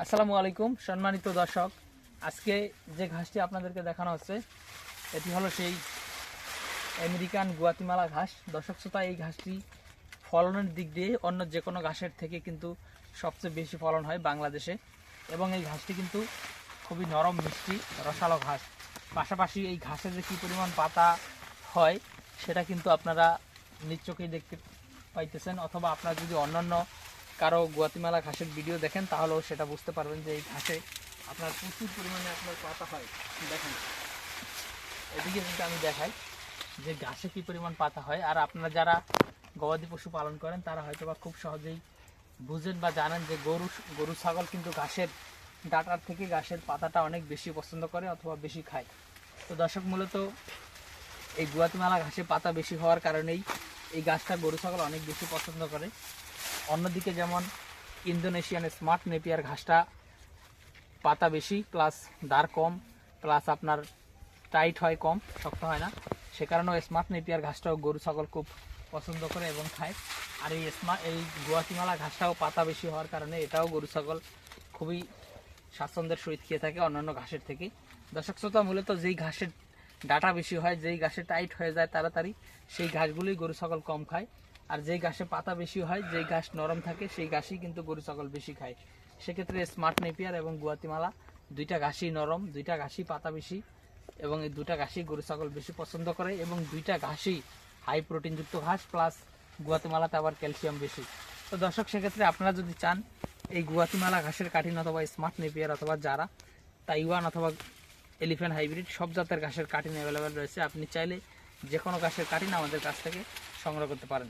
আসসালামু আলাইকুম, সম্মানিত দর্শক। আজকে যে ঘাসটি আপনাদেরকে দেখানো হচ্ছে, এটি হলো সেই আমেরিকান গুয়াতিমালা ঘাস। দর্শক শ্রোতা, এই ঘাসটি ফলনের দিক দিয়ে অন্য যে কোনো ঘাসের থেকে কিন্তু সবচেয়ে বেশি ফলন হয় বাংলাদেশে। এবং এই ঘাসটি কিন্তু খুবই নরম, মিষ্টি, রসালো ঘাস। পাশাপাশি এই ঘাসের যে কী পরিমাণ পাতা হয়, সেটা কিন্তু আপনারা নিজ চোখেই দেখতে পাইতেছেন। অথবা আপনারা যদি অন্যান্য কারও গুয়াতিমালা ঘাসের ভিডিও দেখেন, তাহলেও সেটা বুঝতে পারবেন যে এই ঘাসে আপনার প্রচুর পরিমাণে আপনার পাতা হয়। দেখেন, এদিকে কিন্তু আমি দেখাই যে ঘাসে কি পরিমাণ পাতা হয়, আর আপনারা যারা গবাদি পশু পালন করেন, তারা হয়তো বা খুব সহজেই বুঝেন বা জানেন যে গরু গরু, ছাগল কিন্তু ঘাসের ডাটার থেকে ঘাসের পাতাটা অনেক বেশি পছন্দ করে অথবা বেশি খায়। তো দর্শক, মূলত এই গুয়াতিমালা ঘাসে পাতা বেশি হওয়ার কারণেই এই গাছটা গরু, ছাগল অনেক বেশি পছন্দ করে। অন্যদিকে যেমন ইন্দোনেশিয়ান স্মার্ট নেপিয়ার ঘাসটা পাতা বেশি, প্লাস দার কম, প্লাস আপনার টাইট হয় কম, শক্ত হয় না। সে কারণেও স্মার্ট নেপিয়ার ঘাসটাও গরু, ছাগল খুব পছন্দ করে এবং খায়। আর এই স্মার্ট এই গুয়াতিমালা ঘাসটাও পাতা বেশি হওয়ার কারণে এটাও গরু, ছাগল খুবই স্বাচ্ছন্দ্যের সহিত খেয়ে থাকে অন্যান্য ঘাসের থেকে দর্শক শ্রোতা, মূলত যেই ঘাসের ডাটা বেশি হয়, যেই ঘাসে টাইট হয়ে যায় তাড়াতাড়ি, সেই ঘাসগুলোই গরু, ছাগল কম খায়। আর যেই ঘাসে পাতা বেশি হয়, যেই ঘাস নরম থাকে, সেই ঘাসই কিন্তু গরু ছাগল বেশি খায়। সেক্ষেত্রে স্মার্ট নেপিয়ার এবং গুয়াতিমালা দুইটা ঘাসই নরম, দুইটা ঘাসই পাতা বেশি এবং এই দুটা ঘাসই গরু ছাগল বেশি পছন্দ করে এবং দুইটা ঘাসই হাই প্রোটিনযুক্ত ঘাস প্লাস গুয়াতিমালাতে আবার ক্যালসিয়াম বেশি। তো দর্শক, সেক্ষেত্রে আপনারা যদি চান এই গুয়াতিমালা ঘাসের কাঠিন অথবা স্মার্ট নেপিয়ার অথবা যারা তাইওয়ান অথবা এলিফ্যান্ট হাইব্রিড সব জাতের ঘাসের কাঠিন অ্যাভেলেবেল রয়েছে। আপনি চাইলে যে কোনো গাছের কাটিং আমাদের কাছ থেকে সংগ্রহ করতে পারেন।